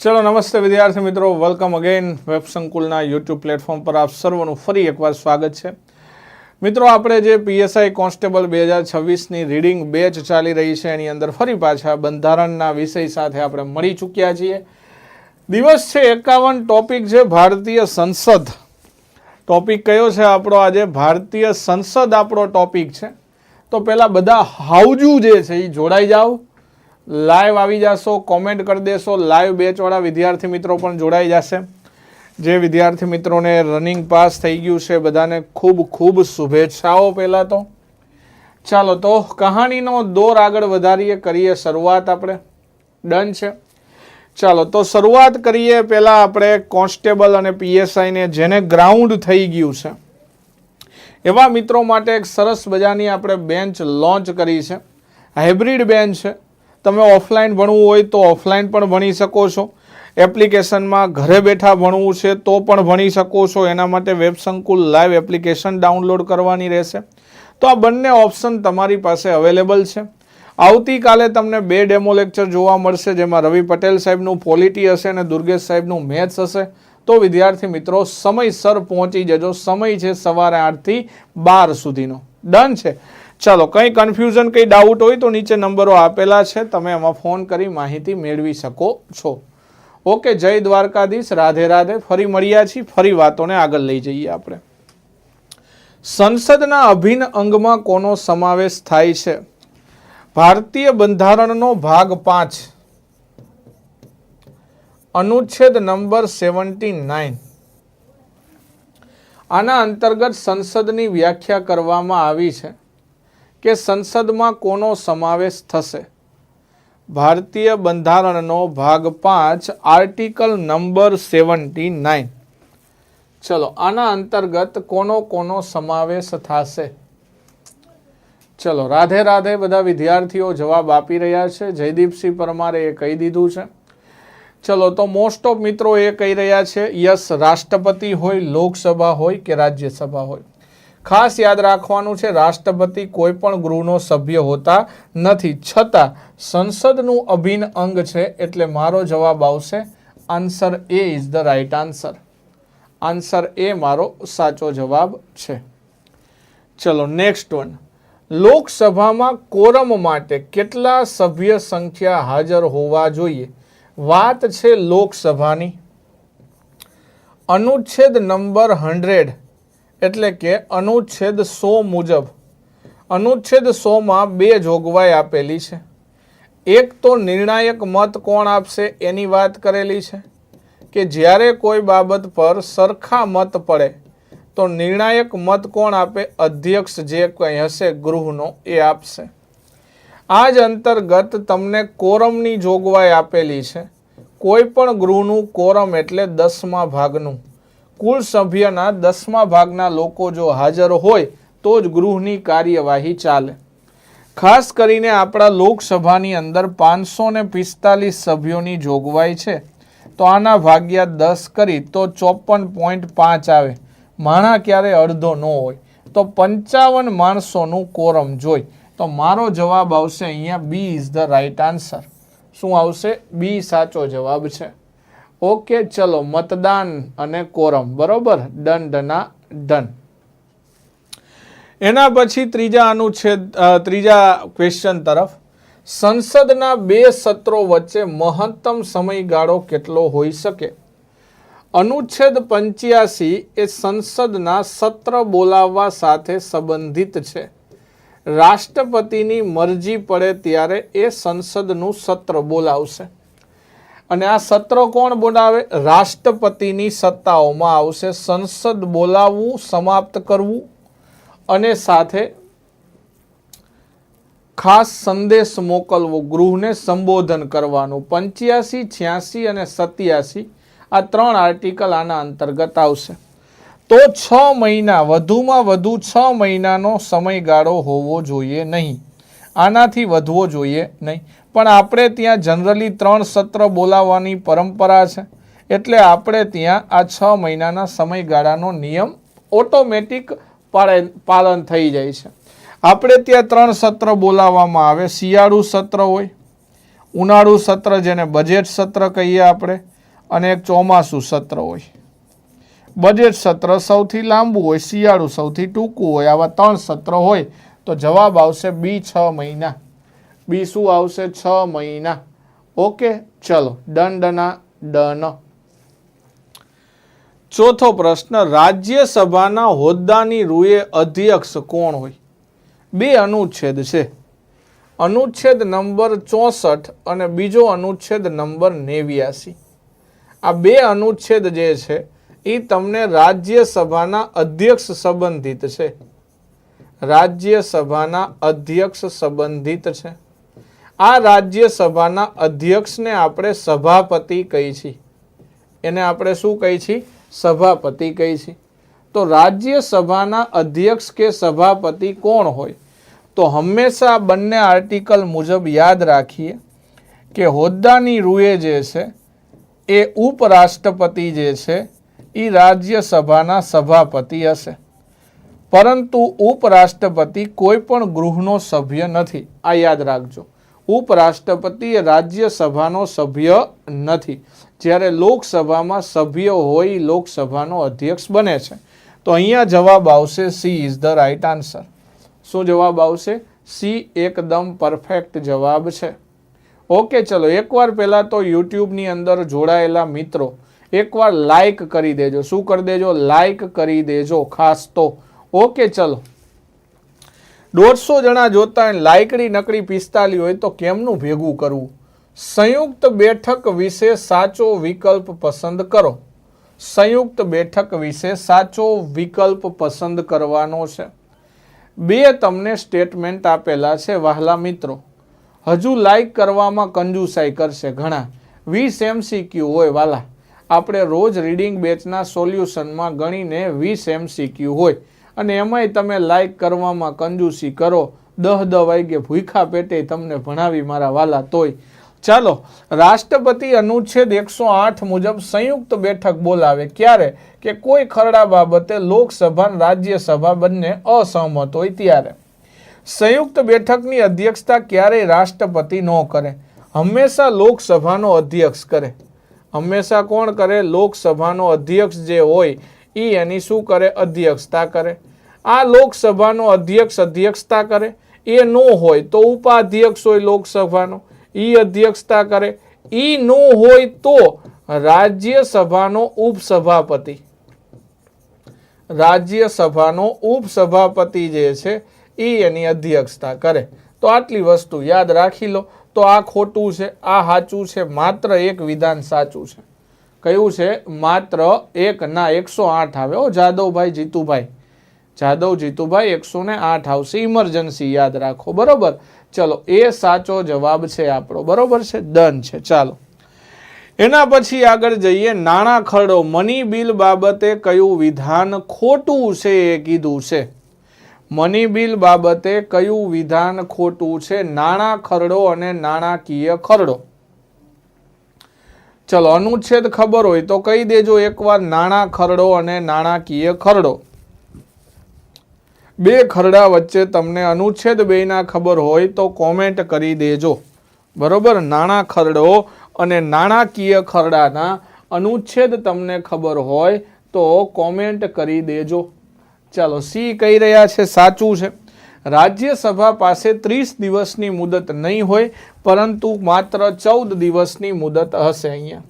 ચલો, નમસ્તે વિદ્યાર્થી મિત્રો. વેલકમ અગેન વેબ સંકુલના યુટ્યુબ પ્લેટફોર્મ પર આપ સર્વનું ફરી એકવાર સ્વાગત છે. મિત્રો, આપણે જે પીએસઆઈ કોન્સ્ટેબલ બે હજાર છવ્વીસની રીડિંગ બેચ ચાલી રહી છે, એની અંદર ફરી પાછા બંધારણના વિષય સાથે આપણે મળી ચૂક્યા છીએ. દિવસ છે એકાવન ટોપિક છે ભારતીય સંસદ. ટોપિક કયો છે આપણો? આજે ભારતીય સંસદ આપણો ટોપિક છે. તો પહેલાં બધા હાઉજુ જે છે એ જોડાઈ જાઓ. લાઈવ આવી જશો કોમેન્ટ કરી દેશો. લાઈવ બેચવાળા વિદ્યાર્થી મિત્રો પણ જોડાઈ જશે. જે વિદ્યાર્થી મિત્રોને રનિંગ પાસ થઈ ગયું છે, બધાને ખૂબ ખૂબ શુભેચ્છાઓ પહેલાં તો. ચાલો તો કહાણીનો દોર આગળ વધારીએ, કરીએ શરૂઆત આપણે. ડન છે. ચાલો તો શરૂઆત કરીએ, પહેલાં આપણે કોન્સ્ટેબલ અને પીએસઆઈને જેને ગ્રાઉન્ડ થઈ ગયું છે. એવા મિત્રો માટે એક સરસ મજાની આપણે બેન્ચ લોન્ચ કરી છે. હાઇબ્રિડ બેન્ચ છે. તમે ઓફલાઈન ભણવું હોય તો ઓફલાઈન પણ ભણી શકો છો. એપ્લિકેશનમાં ઘરે બેઠા ભણવું છે તો પણ ભણી શકો છો. એના માટે વેબ સંકુલ લાઈવ એપ્લિકેશન ડાઉનલોડ કરવાની રહેશે. તો આ બંને ઓપ્શન તમારી પાસે અવેલેબલ છે. આવતીકાલે તમને બે ડેમો લેક્ચર જોવા મળશે, જેમાં રવિ પટેલ સાહેબનું પોલિટી હશે અને દુર્ગેશ સાહેબનું મેથ્સ હશે. તો વિદ્યાર્થી મિત્રો, સમયસર પહોંચી જજો. સમય છે સવારે આઠથી બાર સુધીનો. ડન છે. ચાલો, કંઈ કન્ફ્યુઝન કંઈ ડાઉટ હોય તો નીચે નંબરો આપેલા છે. તમે એમાં ફોન કરી માહિતી મેળવી શકો છો. ઓકે જય દ્વારકાધીશ. રાધે રાધે. ફરી મળ્યા છીએ. ફરી વાતોને આગળ લઈ જઈએ આપણે. સંસદના અભિન્ન અંગમાં કોનો સમાવેશ થાય છે? ભારતીય બંધારણનો ભાગ પાંચ. અનુચ્છેદ નંબર સેવન્ટી નાઇન. આના અંતર્ગત સંસદની વ્યાખ્યા કરવામાં આવી છે. કે સંસદમાં કોનો સમાવેશ થશે? ભારતીય બંધારણનો ભાગ પાંચ, આર્ટિકલ નંબર સેવન્ટી નાઇન. ચલો, આના અંતર્ગત કોનો કોનો સમાવેશ થશે? ચલો, રાધે રાધે બધા વિદ્યાર્થીઓ જવાબ આપી રહ્યા છે. જયદીપસિંહ પરમારે એ કહી દીધું છે. ચલો, તો મોસ્ટ ઓફ મિત્રો એ કહી રહ્યા છે, યસ, રાષ્ટ્રપતિ હોય, લોકસભા હોય કે રાજ્યસભા હોય. ખાસ યાદ રાખવાનું છે, રાષ્ટ્રપતિ કોઈ પણ ગૃહનો સભ્ય હોતા નથી. છતાં, સંસદનું અભિન્ન અંગ છે એટલે મારો જવાબ આવશે answer A is the right answer. Answer એ મારો સાચો જવાબ છે. ચલો, નેક્સ્ટ વન. લોકસભામાં કોરમ માટે કેટલા સભ્ય સંખ્યા હાજર હોવા જોઈએ? વાત છે લોકસભાની. અનુચ્છેદ નંબર હંડ્રેડ એટલે કે અનુચ્છેદ સો મુજબ. અનુચ્છેદ સોમાં બે જોગવાઈ આપેલી છે. એક તો નિર્ણાયક મત કોણ આપશે એની વાત કરેલી છે કે જ્યારે કોઈ બાબત પર સરખા મત પડે, તો નિર્ણાયક મત કોણ આપે? અધ્યક્ષ જે કંઈ હશે ગૃહનો એ આપશે. આ જ અંતર્ગત તમને કોરમની જોગવાઈ આપેલી છે. કોઈ પણ ગૃહનું કોરમ એટલે દસમા ભાગનું. કુલ સભ્યના દસમા ભાગના લોકો જો હાજર હોય તો જ ગૃહની કાર્યવાહી ચાલે. ખાસ કરીને આપણા લોકસભાની અંદર પાંચસો ને પિસ્તાલીસ સભ્યોની જોગવાઈ છે. તો આના ભાગ્યા દસ કરી તો ચોપન પોઈન્ટ પાંચ આવે. માણા ક્યારે અડધો ન હોય. તો પંચાવન માણસોનું કોરમ જોઈ. તો મારો જવાબ આવશે અહીંયા B is the right answer શું આવશે? બી સાચો જવાબ છે. ઓકે, ચલો, મતદાન અને કોરમ બરોબર? દંડના ડના એના પછી ત્રીજા અનુચ્છેદ ત્રીજા ક્વેશ્ચન તરફ. સંસદના બે સત્રો વચ્ચે મહત્તમ સમયગાળો કેટલો હોઈ શકે? અનુચ્છેદ પંચ્યાસી એ સંસદના સત્ર બોલાવવા સાથે સંબંધિત છે. રાષ્ટ્રપતિની મરજી પડે ત્યારે એ સંસદનું સત્ર બોલાવશે. અને આ સત્ર કોણ બોલાવે? રાષ્ટ્રપતિની સત્તાઓમાં આવશે. સંસદ બોલાવવું, સમાપ્ત કરવું અને સાથે ખાસ સંદેશ મોકલવો, ગૃહને સંબોધન કરવાનું. પંચ્યાસી, છ્યાસી અને સત્યાસી આ ત્રણ આર્ટિકલ આના અંતર્ગત આવશે. તો છ મહિના, વધુમાં વધુ છ મહિનાનો સમયગાળો હોવો જોઈએ નહીં. આનાથી વધવો જોઈએ નહીં. પણ આપણે ત્યાં જનરલી ત્રણ સત્ર બોલાવવાની પરંપરા છે. એટલે આપણે ત્યાં આ છ મહિનાના સમયગાળાનો નિયમ ઓટોમેટિક પાલન થઈ જાય છે. આપણે ત્યાં ત્રણ સત્ર બોલાવવામાં આવે. શિયાળુ સત્ર હોય, ઉનાળુ સત્ર જેને બજેટ સત્ર કહીએ આપણે, અને એક ચોમાસું સત્ર હોય. બજેટ સત્ર સૌથી લાંબુ હોય, શિયાળુ સૌથી ટૂંકું હોય, આવા ત્રણ સત્ર હોય, તો જવાબ આવશે બી છ મહિના. બી શું આવશે છ મહિના. ઓકે, ચલો, દંડના ડન ચોથો પ્રશ્ન, રાજ્યસભાના હોદ્દાની રૂએ અધ્યક્ષ કોણ હોય? બે અનુચ્છેદ છે. અનુચ્છેદ નંબર ચોસઠ અને બીજો અનુચ્છેદ નંબર નેવ્યાસી. આ બે અનુચ્છેદ જે છે એ તમને રાજ્યસભાના અધ્યક્ષ સંબંધિત છે. રાજ્યસભાના અધ્યક્ષ સંબંધિત છે. આ રાજ્યસભાના અધ્યક્ષને આપણે સભાપતિ કહી છીએ એને આપણે શું કહી છીએ સભાપતિ કહી છીએ તો રાજ્યસભાના અધ્યક્ષ કે સભાપતિ કોણ હોય? તો હંમેશા બંને આર્ટિકલ મુજબ યાદ રાખીએ કે હોદ્દાની રૂએ જે છે, એ ઉપરાષ્ટ્રપતિ જે છે એ રાજ્યસભાના સભાપતિ હશે. પરંતુ ઉપરાષ્ટ્રપતિ કોઈ પણ ગૃહનો સભ્ય નથી. આ યાદ રાખજો. ઉપરાષ્ટ્રપતિ રાજ્યસભાનો સભ્ય નથી. જ્યારે લોકસભામાં સભ્ય હોય લોકસભાનો અધ્યક્ષ બને છે. તો અહીંયા જવાબ આવશે C is the right answer. શું જવાબ આવશે? સી એકદમ પરફેક્ટ જવાબ છે. ઓકે, ચલો, એકવાર પહેલાં તો યુટ્યુબની અંદર જોડાયેલા મિત્રો, એકવાર લાઈક કરી દેજો. શું કરી દેજો? લાઈક કરી દેજો ખાસ તો. ઓકે, ચલો દોઢસો જણા જોતા લાયકડી નકડી પિસ્તાલી હોય તો કેમનું ભેગું કરવું? સંયુક્ત બેઠક વિશે સાચો વિકલ્પ પસંદ કરો. સંયુક્ત બેઠક વિશે સાચો વિકલ્પ પસંદ કરવાનો છે. બે તમને સ્ટેટમેન્ટ આપેલા છે, વહાલા મિત્રો. હજુ લાઈક કરવામાં કંજુસાઈ કરશે ઘણા. વીસ એમસીક્યુ હોય વાલા. આપણે રોજ રીડિંગ બેચના સોલ્યુશનમાં ગણીને વીસ એમસીક્યુ હોય. અને એમાંય તમે લાઈક કરવામાં કંજૂસી કરો. દહ દહ વાગે ભૂખા પેટે તમને ભણાવી મારા વાલા તોય. ચાલો, રાષ્ટ્રપતિ અનુચ્છેદ એકસો આઠ મુજબ સંયુક્ત બેઠક બોલાવે. ક્યારે? કે કોઈ ખરડા બાબતે લોકસભા રાજ્યસભા બંને અસહમત હોય ત્યારે. સંયુક્ત બેઠકની અધ્યક્ષતા ક્યારેય રાષ્ટ્રપતિ ન કરે. હંમેશા લોકસભાનો અધ્યક્ષ કરે. હંમેશા કોણ કરે? લોકસભાનો અધ્યક્ષ જે હોય એ એની શું કરે? અધ્યક્ષતા કરે. આ લોકસભાનો અધ્યક્ષ અધ્યક્ષતા કરે. એ ન હોય તો ઉપાધ્યક્ષ હોય લોકસભાનો. ઈ અધ્યક્ષતા કરે. ઈ ન હોય તો રાજ્યસભાનો ઉપસભાપતિ. રાજ્યસભાનો ઉપસભાપતિ જે છે એ એની અધ્યક્ષતા કરે. તો આટલી વસ્તુ યાદ રાખી લો. તો આ ખોટું છે, આ સાચું છે, માત્ર એક વિધાન સાચું છે. કયું છે? માત્ર એક ના એકસો આઠ આવે. ઓ જાદવભાઈ, જીતુભાઈ. જાદવ, જીતુભાઈ, એકસો ને આઠ આવશે. ઇમરજન્સી યાદ રાખો. બરોબર? ચલો, એ સાચો જવાબ છે આપણો. બરોબર છે? ડન છે. ચાલો. એના પછી આગળ જઈએ. નાણાં ખરડો મની બિલ બાબતે કયું વિધાન ખોટું છે એ કીધું છે? મની બિલ બાબતે કયું વિધાન ખોટું છે? નાણાં ખરડો અને નાણાકીય ખરડો. ચલો, અનુચ્છેદ ખબર હોય તો કહી દેજો એકવાર નાણાં ખરડો અને નાણાકીય ખરડો. બે ખરડા વચ્ચે તમને અનુચ્છેદ બેના ખબર હોય તો કોમેન્ટ કરી દેજો. બરોબર? નાણાં ખરડો અને નાણાકીય ખરડાના અનુચ્છેદ તમને ખબર હોય તો કોમેન્ટ કરી દેજો. ચાલો, સી કહી રહ્યા છે, સાચું છે. રાજ્યસભા પાસે ત્રીસ દિવસની મુદત નહીં હોય, પરંતુ માત્ર ચૌદ દિવસની મુદત હશે અહીંયા.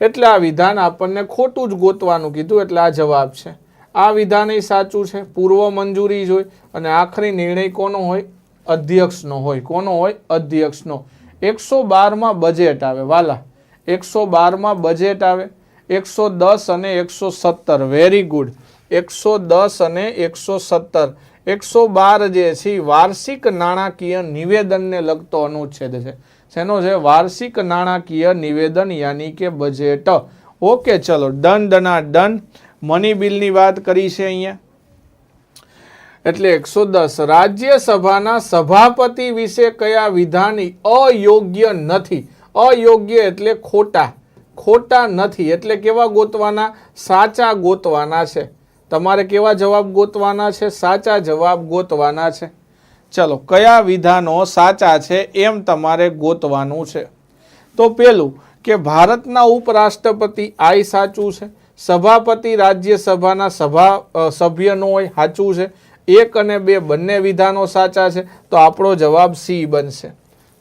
એટલે આ વિધાન આપણને ખોટું જ ગોતવાનું કીધું, એટલે આ જવાબ છે. આ વિધાન એ સાચું છે. પૂર્વ મંજૂરી જ હોય અને આખરી નિર્ણય કોનો હોય? અધ્યક્ષનો હોય. કોનો હોય? અધ્યક્ષનો. એકસો બારમાં બજેટ આવે. વાલા, એકસો બારમાં બજેટ આવે. એકસો દસ અને એકસો સત્તર. વેરી ગુડ એકસો દસ અને એકસો સત્તર. એકસો બાર જે છે વાર્ષિક નાણાકીય નિવેદનને લગતો અનુચ્છેદ છે. શેનો છે? વાર્ષિક નાણાકીય નિવેદન યાની કે બજેટ ઓકે ચલો ડન ડના ડન મની બિલની વાત કરી છે અહીંયા. એટલે એકસો દસ, રાજ્યસભાના સભાપતિ વિશે કયા વિધાન અયોગ્ય નથી? અયોગ્ય એટલે ખોટા ખોટા નથી. એટલે કેવા ગોતવાના? સાચા ગોતવાના છે. તમારે કેવા જવાબ ગોતવાના છે? સાચા જવાબ ગોતવાના છે. ચલો, કયા વિધાનો સાચા છે એમ તમારે ગોતવાનું છે? તો પેલું કે ભારતના ઉપરાષ્ટ્રપતિ આઈ સાચું છે, સભાપતિ રાજ્યસભાના સભા સભ્યનો હોય સાચું છે, એક અને બે બંને વિધાનો સાચા છે, તો આપણો જવાબ સી બનશે.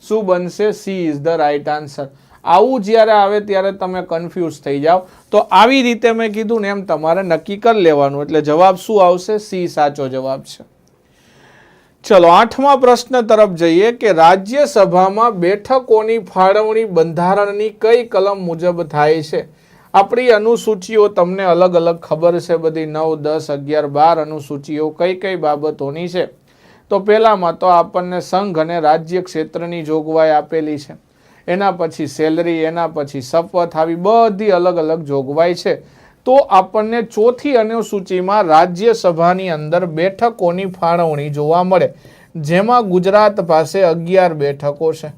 શું બનશે? C is the right answer. આવું જ્યારે આવે ત્યારે તમે કન્ફ્યુઝ થઈ જાઓ. તો આવી રીતે મેં કીધું ને એમ તમારે નક્કી કરી લેવાનું. એટલે જવાબ શું આવશે? સી સાચો જવાબ છે. ચલો, આઠમા પ્રશ્ન તરફ જઈએ કે રાજ્યસભામાં બેઠકોની ફાળવણી બંધારણની કઈ કલમ મુજબ થાય છે? આપણી અનુસૂચિઓ તમને અલગ અલગ ખબર છે. બધી નવ, દસ, અગિયાર, બાર અનુસૂચિઓ કઈ કઈ બાબતોની છે. તો પહેલામાં તો આપણને સંઘ અને રાજ્ય ક્ષેત્રની જોગવાઈ આપેલી છે. એના પછી સેલરી, એના પછી શપથ, આવી બધી અલગ અલગ જોગવાઈ છે. તો આપણને ચોથી અનુસૂચિમાં રાજ્યસભાની અંદર બેઠકોની ફાળવણી જોવા મળે, જેમાં ગુજરાત પાસે અગિયાર બેઠકો છે.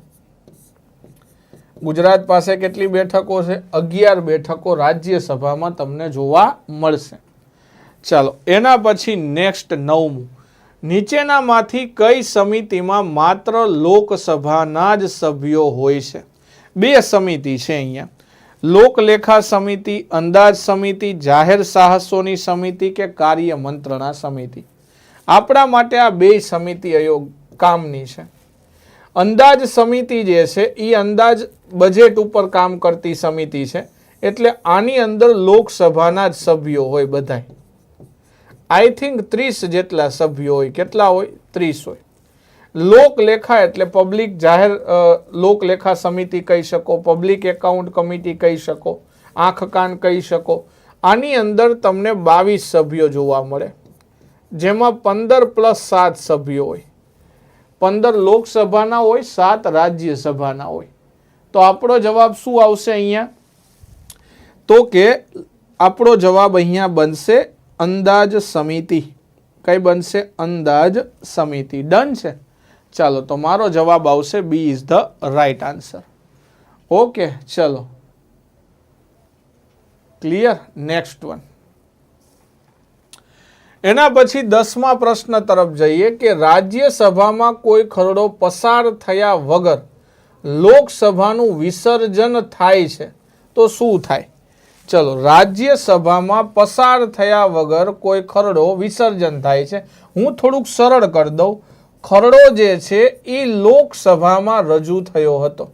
ગુજરાત પાસે કેટલી બેઠકો છે? અગિયાર બેઠકો રાજ્યસભામાં તમને જોવા મળશે. ચાલો, એના પછી નેક્સ્ટ નવમું. નીચેનામાંથી કઈ સમિતિમાં માત્ર લોકસભાના જ સભ્યો હોય છે? બે સમિતિ છે અહીંયા. લોકલેખા સમિતિ, અંદાજ સમિતિ, જાહેર સાહસોની સમિતિ કે કાર્ય મંત્રણા સમિતિ? આપણા માટે આ બે સમિતિ અયોગ કામની છે. અંદાજ સમિતિ જે છે એ અંદાજ બજેટ ઉપર કામ કરતી સમિતિ છે. એટલે આની અંદર લોકસભાના જ સભ્યો હોય બધાય. આઈ થિંક ત્રીસ જેટલા સભ્યો હોય, કેટલા હોય? ત્રીસ હોય. લોકલેખા એટલે પબ્લિક જાહેર લોકલેખા સમિતિ કહી શકો પબ્લિક એકાઉન્ટ કમિટી કહી શકો, આંખ કાન કહી શકો. આની અંદર તમને બાવીસ સભ્યો જોવા મળે. જેમાં પંદર પ્લસ સાત સભ્યો હોય. પંદર લોકસભાના હોય, સાત રાજ્યસભાના હોય. તો આપણો જવાબ શું આવશે અહીંયા? તો કે આપણો જવાબ અહીંયા બનશે અંદાજ સમિતિ. કઈ બનશે? અંદાજ સમિતિ. ડન છે? ચાલો, તો મારો જવાબ આવશે B is the right answer okay ચલો. ક્લિયર નેક્સ્ટ વન એના પછી દસમા પ્રશ્ન તરફ જઈએ કે રાજ્યસભામાં કોઈ ખરડો પસાર થયા વગર લોકસભાનું વિસર્જન થાય છે, તો શું થાય? ચલો, રાજ્યસભામાં પસાર થયા વગર કોઈ ખરડો વિસર્જન થાય છે. હું થોડુંક સરળ કરી દઉં. ખરડો જે છે એ લોકસભામાં રજૂ થયો હતો.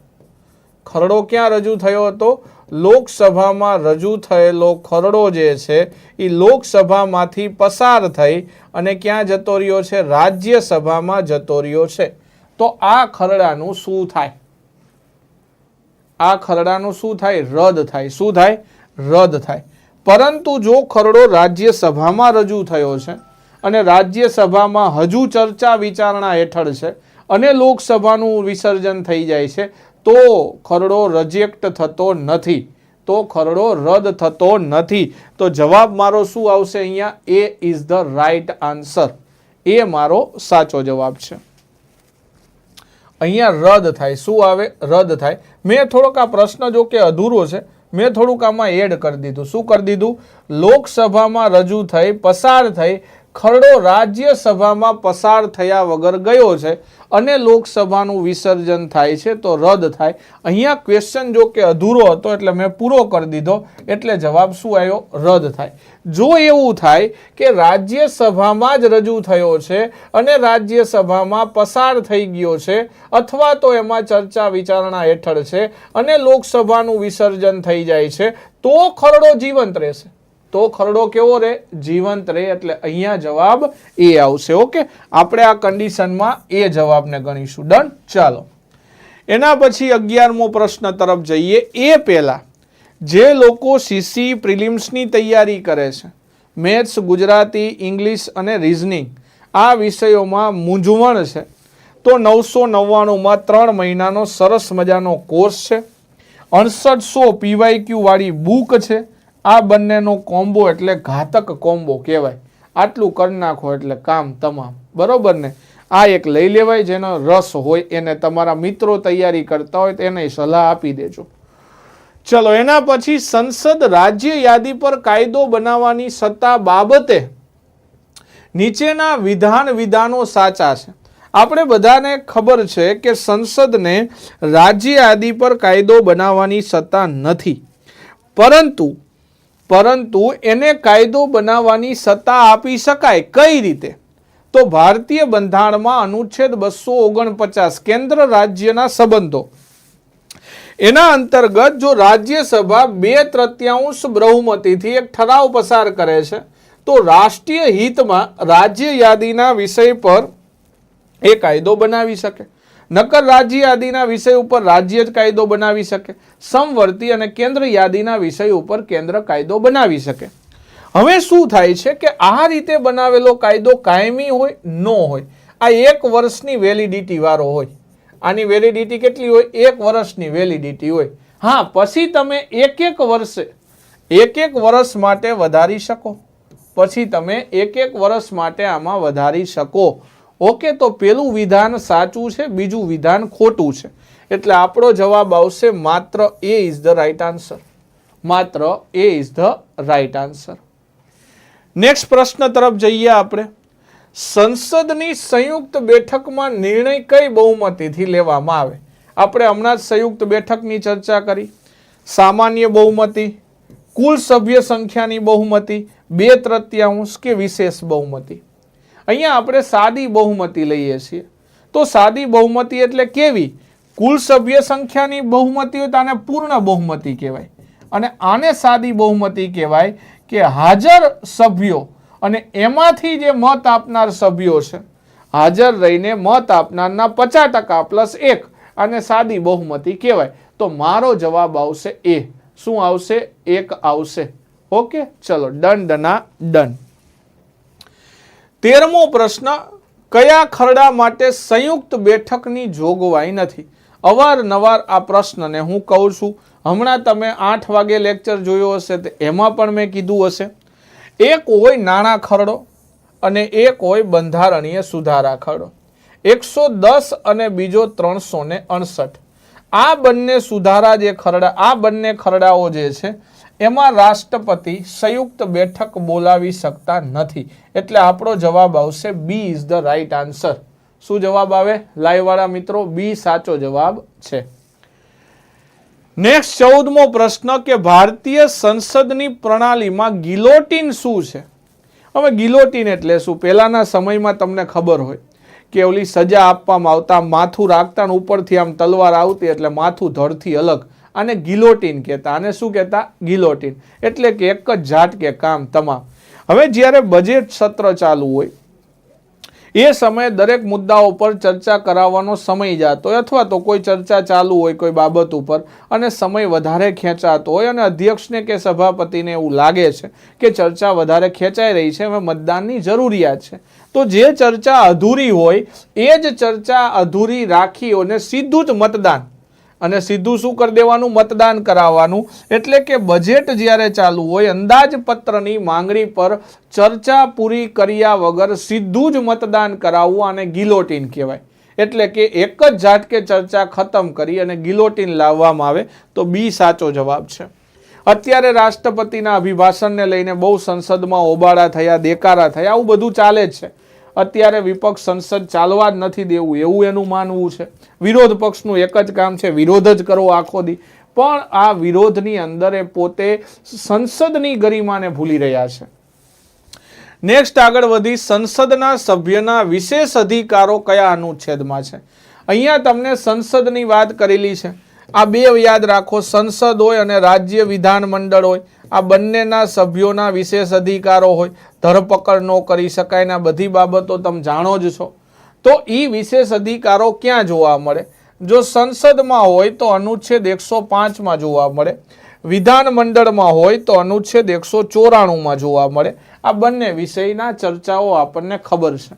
ખરડો ક્યાં રજૂ થયો હતો? લોકસભામાં રજૂ થયેલો ખરડો જે છે એ લોકસભામાંથી પસાર થઈ અને ક્યાં જતો રહ્યો છે? રાજ્યસભામાં જતો રહ્યો છે. તો આ ખરડાનું શું થાય? આ ખરડાનું શું થાય? રદ થાય. શું થાય? રદ થાય. પરંતુ જો ખરડો રાજ્યસભામાં રજૂ થયો છે અને રાજ્યસભામાં હજુ ચર્ચા વિચારણા હેઠળ છે અને લોકસભાનું વિસર્જન થઈ જાય છે, તો ખરડો રજેક્ટ થતો નથી. તો ખરડો રદ થતો નથી. તો જવાબ મારો શું આવશે અહીંયા? A is the right answer એ મારો સાચો જવાબ છે. અહીંયા રદ થાય. શું આવે? રદ થાય. મેં થોડોક આ પ્રશ્ન જો કે અધૂરો છે મેં થોડુંક આમાં એડ કરી દીધું. શું કરી દીધું? લોકસભામાં રજૂ થઈ પસાર થઈ ખરડો રાજ્યસભામાં પસાર થયા વગર ગયો છે અને લોકસભાનું વિસર્જન થાય છે તો રદ થાય. અહીંયા ક્વેશ્ચન જો કે અધૂરો હતો એટલે મેં પૂરો કરી દીધો, એટલે જવાબ શું આવ્યો? રદ થાય. જો એવું થાય કે રાજ્યસભામાં જ રજૂ થયો છે અને રાજ્યસભામાં પસાર થઈ ગયો છે, અથવા તો એમાં ચર્ચા વિચારણા હેઠળ છે અને લોકસભાનું વિસર્જન થઈ જાય છે, તો ખરડો જીવંત રહેશે. તો ખરડો કેવો રહે જીવંત રહે એટલે અહીંયા જવાબ એ આવશે. ઓકે? આપણે આ કન્ડિશનમાં એ જવાબને ગણીશું. ડન ચાલો. એના પછી અગિયારમો પ્રશ્ન તરફ જઈએ. એ પહેલાં, જે લોકો સીસી પ્રિલિમ્સની તૈયારી કરે છે, મેથ્સ, ગુજરાતી, ઇંગ્લિશ અને રિઝનિંગ આ વિષયોમાં મૂંઝવણ છે. તો નવસો નવ્વાણુંમાં ત્રણ મહિનાનો સરસ મજાનો કોર્સ છે. અડસઠસો પીવાયક્યુ વાળી બુક છે. આ બંનેનો કોમ્બો એટલે ઘાતક કોમ્બો કહેવાય. આટલું કરી નાખો એટલે કામ તમામ. બરોબર ને? આ એક લઈ લેવાય જેનો રસ હોય એને તમારા મિત્રો તૈયારી કરતા હોય તેને સલાહ આપી દેજો. ચલો, એના પછી સંસદ રાજ્ય યાદી પર કાયદો બનાવવાની સત્તા બાબતે નીચેના વિધાન વિધાનો સાચા છે. આપણે બધાને ખબર છે કે સંસદને રાજ્ય યાદી પર કાયદો બનાવવાની સત્તા નથી. પરંતુ પરંતુ એને કાયદો બનાવવાની સત્તા આપી શકાય કઈ રીતે? તો ભારતીય બંધારણમાં અનુચ્છેદ બસો ઓગણપચાસ કેન્દ્ર રાજ્યના સંબંધો. એના અંતર્ગત જો રાજ્યસભા બે તૃતીયાંશ બહુમતીથી એક ઠરાવ પસાર કરે છે, તો રાષ્ટ્રીય હિતમાં રાજ્ય યાદીના વિષય પર એ કાયદો બનાવી શકે. નકર રાજ્ય યાદીના વિષય ઉપર રાજ્ય જ કાયદો બનાવી શકે. સમવર્તી અને કેન્દ્ર યાદીના વિષય ઉપર કેન્દ્ર કાયદો બનાવી શકે. હવે શું થાય છે કે આ રીતે બનાવેલો કાયદો કાયમી હોય, ન હોય? આ એક વર્ષની વેલિડિટી વાળો હોય. આની વેલિડિટી કેટલી હોય? એક વર્ષની વેલિડિટી હોય. હા, પછી તમે એક એક વર્ષે એક એક વર્ષ માટે વધારી શકો. પછી તમે એક એક વર્ષ માટે આમાં વધારી શકો. ઓકે, તો પેલું વિધાન સાચું છે, બીજું વિધાન ખોટું છે. એટલે આપણો જવાબ આવશે માત્ર A is the right answer માત્ર A is the right answer next પ્રશ્ન તરફ જઈએ આપણે. સંસદની સંયુક્ત બેઠકમાં નિર્ણય કઈ બહુમતીથી લેવામાં આવે? આપણે હમણાં જ સંયુક્ત બેઠકની ચર્ચા કરી. સામાન્ય બહુમતી, કુલ સભ્ય સંખ્યાની બહુમતી, બે તૃતીયાંશ કે વિશેષ બહુમતી? અહીંયા આપણે સાદી બહુમતી લઈએ છીએ. તો સાદી બહુમતી એટલે કેવી? કુલ સભ્ય સંખ્યાની બહુમતી હોય તો આને પૂર્ણ બહુમતી કહેવાય. અને આને સાદી બહુમતી કહેવાય કે હાજર સભ્યો અને એમાંથી જે મત આપનાર સભ્યો છે, હાજર રહીને મત આપનારના પચાસ ટકા પ્લસ એક અને સાદી બહુમતી કહેવાય. તો મારો જવાબ આવશે એ. શું આવશે? એક આવશે. ઓકે? ચલો, ડન ડના ડન. તેરમો પ્રશ્ન, કયા ખરડા માટે સંયુક્ત બેઠકની જોગવાઈ નથી? અવારનવાર આ પ્રશ્નને હું કહું છું. હમણાં તમે આઠ વાગે લેક્ચર જોયો હશે તો એમાં પણ મેં કીધું હશે. એક હોય નાણાં ખરડો અને એક હોય બંધારણીય સુધારા ખરડો. એકસો દસ અને બીજો ત્રણસો ને અડસઠ. આ બંને સુધારા જે ખરડા, આ બંને ખરડાઓ જે છે એમાં રાષ્ટ્રપતિ સંયુક્ત બેઠક બોલાવી શકતા નથી. એટલે આપણો જવાબ આવશે B is the right answer શું જવાબ આવે? લાઈવવાળા મિત્રો બી સાચો જવાબ છે. નેક્સ્ટ ચૌદમો પ્રશ્ન કે ભારતીય સંસદની પ્રણાલીમાં ગિલોટીન શું છે? હવે ગિલોટીન એટલે શું? પહેલાંના સમયમાં તમને ખબર હોય કે ઓલી સજા આપવામાં આવતા, માથું રાખતા ઉપરથી આમ તલવાર આવતી એટલે માથું ધડથી અલગ આને ગિલોટીન કહેતા આને શું કહેતા? ગિલોટીન. એટલે કે એક જ ઝાટકે કામ તમામ. હવે જ્યારે બજેટ સત્ર ચાલુ હોય, એ સમયે દરેક મુદ્દાઓ પર ચર્ચા કરાવવાનો સમય જાતો હોય, અથવા તો કોઈ ચર્ચા ચાલુ હોય કોઈ બાબત ઉપર, અને સમય વધારે ખેંચાતો હોય, અને અધ્યક્ષને કે સભાપતિને એવું લાગે છે કે ચર્ચા વધારે ખેંચાઈ રહી છે, હવે મતદાનની જરૂરિયાત છે. તો જે ચર્ચા અધૂરી હોય, એ જ ચર્ચા અધૂરી રાખી અને સીધું જ મતદાન અને સીધું શું કરી દેવાનું? મતદાન કરાવવાનું. એટલે કે બજેટ જ્યારે ચાલુ હોય અંદાજપત્રની માંગણી પર ચર્ચા પૂરી કર્યા વગર સીધું જ મતદાન કરાવવું આને ગિલોટીન કહેવાય. એટલે કે એક જ ઝાટકે ચર્ચા ખતમ કરી અને ગિલોટીન લાવવામાં આવે તો બી સાચો જવાબ છે. અત્યારે રાષ્ટ્રપતિના અભિભાષણને લઈને બહુ સંસદમાં ઓબાળા થયા, દેકારા થયા, આવું બધું ચાલે જ છે. અત્યારે વિપક્ષ સંસદ ચાલવા જ નથી દેવું, એવું એનું માનવું છે. વિરોધ પક્ષનું એક જ કામ છે, વિરોધ જ કરવો આખો દી. પણ આ વિરોધની અંદર એ પોતે સંસદની ગરિમાને ભૂલી રહ્યા છે. નેક્સ્ટ આગળ વધી, સંસદના સભ્યના વિશેષ અધિકારો કયા અનુચ્છેદમાં છે? અહીંયા તમને સંસદની વાત કરેલી છે. આ બે યાદ રાખો, સંસદ હોય અને રાજ્ય વિધાન મંડળ હોય. આ બંનેના સભ્યોના વિશેષ અધિકારો હોય. ધરપકડ ન કરી શકાય ને બધી બાબતો તમે જાણો જ છો. તો એ વિશેષ અધિકારો ક્યાં જોવા મળે? જો સંસદમાં હોય તો અનુચ્છેદ એકસો પાંચમાં જોવા મળે. વિધાન મંડળમાં હોય તો અનુચ્છેદ એકસો ચોરાણુંમાં જોવા મળે. આ બંને વિષયના ચર્ચાઓ આપણને ખબર છે.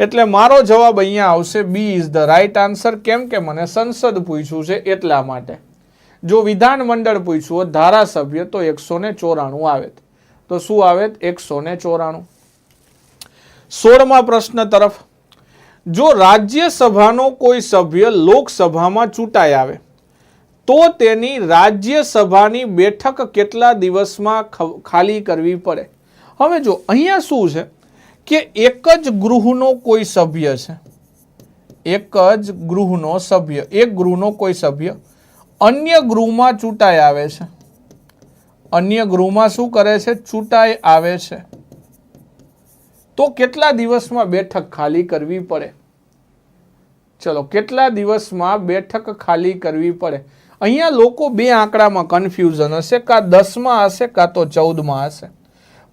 એટલે મારો જવાબ અહીંયા આવશે B is the right answer. કેમ કે મને સંસદ પૂછ્યું છે એટલા માટે. જો વિધાન મંડળ પૂછ્યું હોત ધારાસભ્ય તો એકસો ચોરાણું આવે. તો શું આવે? એકસો ને ચોરાણું. સોળમા પ્રશ્ન તરફ, જો રાજ્યસભાનો કોઈ સભ્ય લોકસભામાં ચૂંટાઈ આવે, તો તેની રાજ્યસભાની બેઠક કેટલા દિવસમાં ખાલી કરવી પડે? હવે જો અહીંયા શું છે કે એક જ ગૃહનો કોઈ સભ્ય છે. એક જ ગૃહનો સભ્ય. એક ગૃહનો કોઈ સભ્ય અન્ય ગૃહમાં ચૂંટાઈ આવે છે. અન્ય ગૃહમાં શું કરે છે? ચૂંટાઈ આવે છે. તો કેટલા દિવસમાં બેઠક ખાલી કરવી પડે? ચલો, કેટલા દિવસમાં બેઠક ખાલી કરવી પડે? અહીંયા લોકો બે આંકડામાં કન્ફ્યુઝન હશે, કાં દસમાં હશે, કાં તો ચૌદમાં હશે.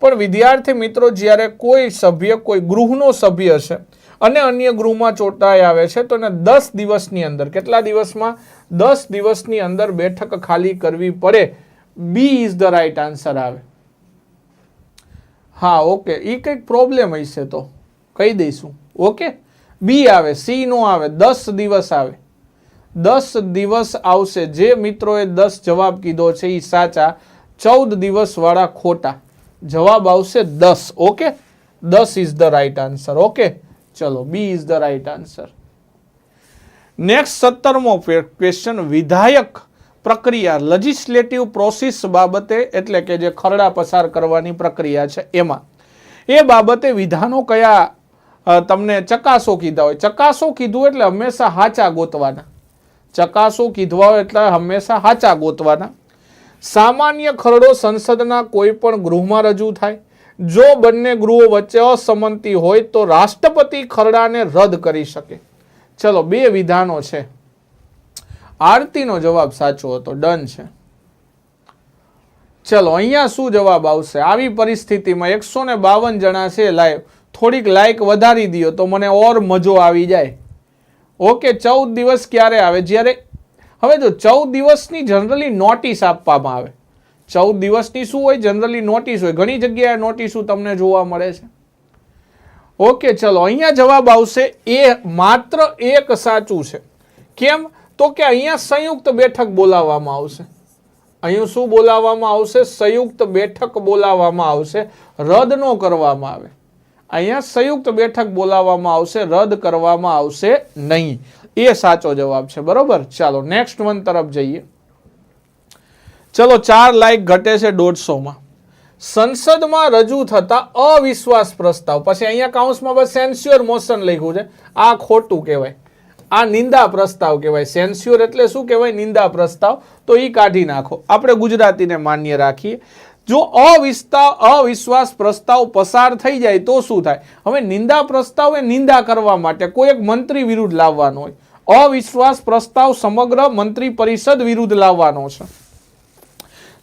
પણ વિદ્યાર્થી મિત્રો, જ્યારે કોઈ સભ્ય, કોઈ ગૃહનો સભ્ય છે અને અન્ય ગૃહમાં ચોંટાઈ આવે છે, તો એને દસ દિવસની અંદર, કેટલા દિવસમાં? દસ દિવસની અંદર બેઠક ખાલી કરવી પડે. B is the right answer આવે. હા ઓકે એ કંઈક પ્રોબ્લેમ હશે તો. કહી દઈશું. ઓકે બી આવે સી નો આવે, દસ દિવસ આવે. દસ દિવસ આવશે. જે મિત્રોએ દસ જવાબ કીધો છે એ સાચા. ચૌદ દિવસવાળા ખોટા. જવાબ આવશે દસ. ઓકે દસ is the right answer okay ચલો B is the right answer next સત્તરમો question વિધાયક પ્રક્રિયા લેજિસ્લેટિવ પ્રોસેસ બાબતે એટલે કે જે ખરડા પસાર કરવાની પ્રક્રિયા છે એમાં. એ બાબતે વિધાનો કયા તમને ચકાસો કીધા હોય? ચકાસો કીધું એટલે હંમેશા હાચા ગોતવાના. ચકાસો કીધવા હોય એટલે હંમેશા હાચા ગોતવાના. સામાન્ય ખરડો સંસદના કોઈ પણ ગૃહમાં રજૂ થાય. જો બંને ગૃહો વચ્ચે અસંમતિ હોય તો રાષ્ટ્રપતિ ખરડાને રદ કરી શકે. ચલો, બે વિધાનો છે. આરતીનો જવાબ સાચો હતો, ડન છે. ચલો, અહીંયા શું જવાબ આવશે? આવી પરિસ્થિતિમાં એકસો ને બાવન જણા છે લાઈવ થોડીક લાઈક વધારી દો તો મને ઓર મજો આવી જાય. ઓકે, ચૌદ દિવસ ક્યારે આવે? જ્યારે હવે જો ચૌદ દિવસની જનરલી નોટિસ આપવામાં આવે. ચૌદ દિવસની શું હોય? જનરલી નોટિસ હોય. ઘણી જગ્યાએ નોટિસો તમને જોવા મળે છે? ઓકે, ચલો, અહીંયા જવાબ આવશે એ માત્ર એક સાચું છે. કેમ? તો કે અહીંયા સંયુક્ત બેઠક બોલાવવામાં આવશે. અહીં શું બોલાવવામાં આવશે? સંયુક્ત બેઠક બોલાવવામાં આવશે. રદ ન કરવામાં આવે. અહીંયા સંયુક્ત બેઠક બોલાવવામાં આવશે, રદ કરવામાં આવશે નહીં. એ સાચો જવાબ છે, બરોબર? ચાલો નેક્સ્ટ વન તરફ જઈએ. ચલો, ચાર લાઈક ઘટે છે દોઢસોમાં. સંસદમાં રજૂ થતા અવિશ્વાસ પ્રસ્તાવ. પછી અહીંયા કાઉન્સમાં બસ સેન્સ્યોર મોશન લખ્યું છે. આ ખોટું કહેવાય. આ નિંદા પ્રસ્તાવ કહેવાય. સેન્સ્યોર એટલે શું કહેવાય? નિંદા પ્રસ્તાવ. તો એ કાઢી નાખો. આપણે ગુજરાતીને માન્ય રાખીએ. જો અવિસ્તાવ અવિશ્વાસ પ્રસ્તાવ પસાર થઈ જાય તો શું થાય? હવે નિંદા પ્રસ્તાવ એ નિંદા કરવા માટે કોઈ એક મંત્રી વિરુદ્ધ લાવવાનો હોય. અવિશ્વાસ પ્રસ્તાવ સમગ્ર મંત્રી પરિષદ વિરુદ્ધ લાવવાનો છે.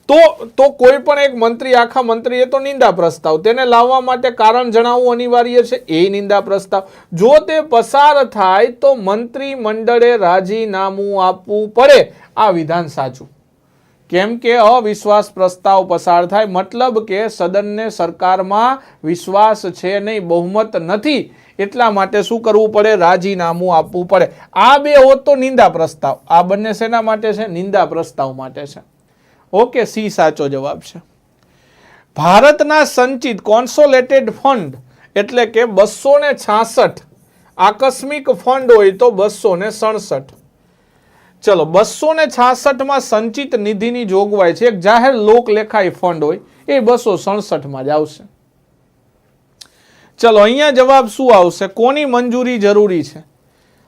તો તો કોઈ પણ એક મંત્રી, આખા મંત્રીએ તો નિંદા પ્રસ્તાવ. તેને લાવવા માટે કારણ જણાવવું અનિવાર્ય છે. એ નિંદા પ્રસ્તાવ. જો તે પસાર થાય, તો મંત્રી મંડળે રાજીનામું આપવું પડે. આ વિધાન સાચું. કેમ કે અવિશ્વાસ પ્રસ્તાવ પસાર થાય, મતલબ કે સદનને સરકારમાં વિશ્વાસ છે નહીં, બહુમત નથી. એટલા માટે શું કરવું પડે? રાજીનામું આપવું પડે. આ બે હોત તો નિંદા પ્રસ્તાવ. આ બંને શેના માટે છે? નિંદા પ્રસ્તાવ માટે છે. ઓકે, સી સાચો જવાબ છે. ભારતના સંચિત કોન્સોલેટેડ ફંડ એટલે કે બસો ને છાસઠ, આકસ્મિક ફંડ હોય તો બસો ને સડસઠ. ચલો બસો ને છાસઠમાં સંચિત નિધિની જોગવાઈ છે. એક જાહેર લોકલેખાઈ ફંડ હોય, એ બસો સડસઠમાં જ આવશે. ચલો, અહીંયા જવાબ શું આવશે? કોની મંજૂરી જરૂરી છે?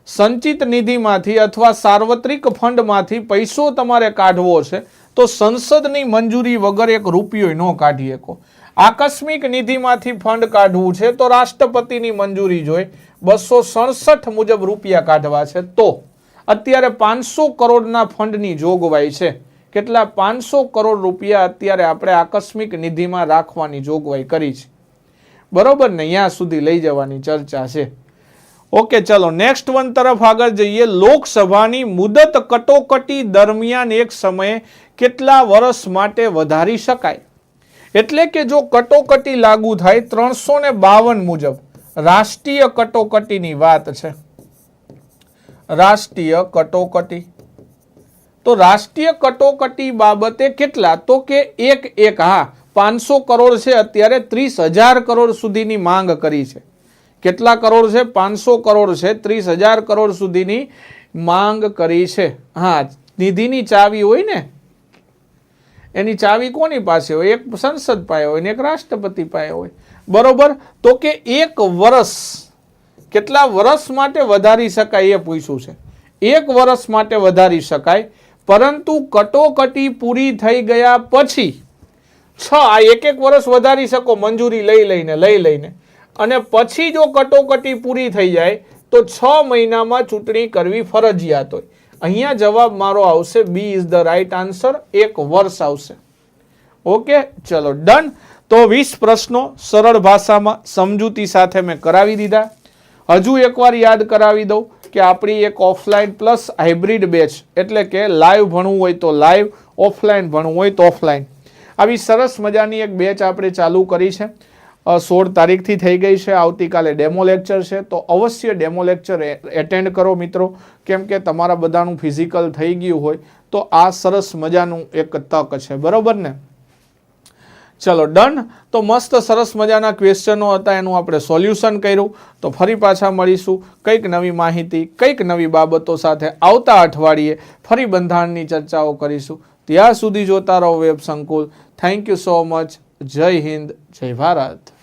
સંચિત નિધિમાંથી અથવા સાર્વત્રિક ફંડમાંથી પૈસો તમારે કાઢવો છે. તો સંસદની મંજૂરી વગર એક રૂપિયો ન કાઢી શકો. આકસ્મિક નિધિમાંથી ફંડ કાઢવું છે તો રાષ્ટ્રપતિની મંજૂરી જોઈ બસો સડસઠ મુજબ રૂપિયા કાઢવા છે તો. અત્યારે પાંચસો કરોડના ફંડની જોગવાઈ છે. કેટલા પાંચસો કરોડ રૂપિયા અત્યારે આપણે આકસ્મિક નિધિમાં રાખવાની જોગવાઈ કરી છે. બરોબર ને અહીંયા સુધી લઈ જવાની ચર્ચા છે. ઓકે, ચલો, નેક્સ્ટ વન તરફ આગળ જઈએ. લોકસભાની મુદત કટોકટી દરમિયાન એક સમયે કેટલા વર્ષ માટે વધારી શકાય? એટલે કે જો કટોકટી લાગુ થાય ત્રણસો ને બાવન મુજબ, રાષ્ટ્રીય કટોકટીની વાત છે. રાષ્ટ્રીય કટોકટી. તો રાષ્ટ્રીય કટોકટી બાબતે કેટલા? તો કે એક એક, હા, પાંચસો કરોડ છે, અત્યારે ત્રીસ હજાર કરોડ સુધીની માંગ કરી છે. કેટલા કરોડ છે? પાંચસો કરોડ છે, ત્રીસ હજાર કરોડ સુધીની માંગ કરી છે. હા, નિધિની ચાવી હોય ને એની ચાવી કોની પાસે હોય? એક સંસદ પાસે હોય ને એક રાષ્ટ્રપતિ પાસે હોય. બરોબર? તો કે એક વર્ષ કેટલા વર્ષ માટે વધારી શકાય એ પૂછ્યું છે. એક વર્ષ માટે વધારી શકાય. પરંતુ કટોકટી પૂરી થઈ ગયા પછી છ, આ એક એક વર્ષ વધારી શકો, મંજૂરી લઈ લઈને લઈ લઈને. અને પછી જો કટોકટી પૂરી થઈ જાય, તો છ મહિનામાં ચૂંટણી કરવી ફરજિયાત હોય. અહીંયા જવાબ મારો આવશે B is the right answer એક વર્ષ આવશે. ઓકે ચલો ડન તો વીસ પ્રશ્નો સરળ ભાષામાં સમજૂતી સાથે મેં કરાવી દીધા. હજુ એકવાર યાદ કરાવી દઉં કે આપણી એક ઓફલાઈન પ્લસ હાઇબ્રિડ બેચ એટલે કે લાઈવ ભણવું હોય તો લાઈવ ઓફલાઈન ભણવું હોય તો ઓફલાઈન આવી સરસ મજાની એક બેચ આપણે ચાલુ કરી છે. સોળ તારીખથી થઈ ગઈ છે. આવતીકાલે ડેમો લેક્ચર છે. તો અવશ્ય ડેમો લેક્ચર એટેન્ડ કરો મિત્રો. કેમ કે તમારા બધાનું ફિઝિકલ થઈ ગયું હોય તો આ સરસ મજાનું એક તક છે. બરાબર ને? ચલો ડન તો મસ્ત સરસ મજાના ક્વેશ્ચનો હતા. એનું આપણે સોલ્યુશન કર્યું. તો ફરી પાછા મળીશું. કંઈક નવી માહિતી, કંઈક નવી બાબતો સાથે આવતા અઠવાડિયે ફરી બંધારણની ચર્ચાઓ કરીશું. ત્યાં સુધી જોતા રહો વેબ સંકુલ. થેન્ક યુ સો મચ જય હિન્દ. જય ભારત.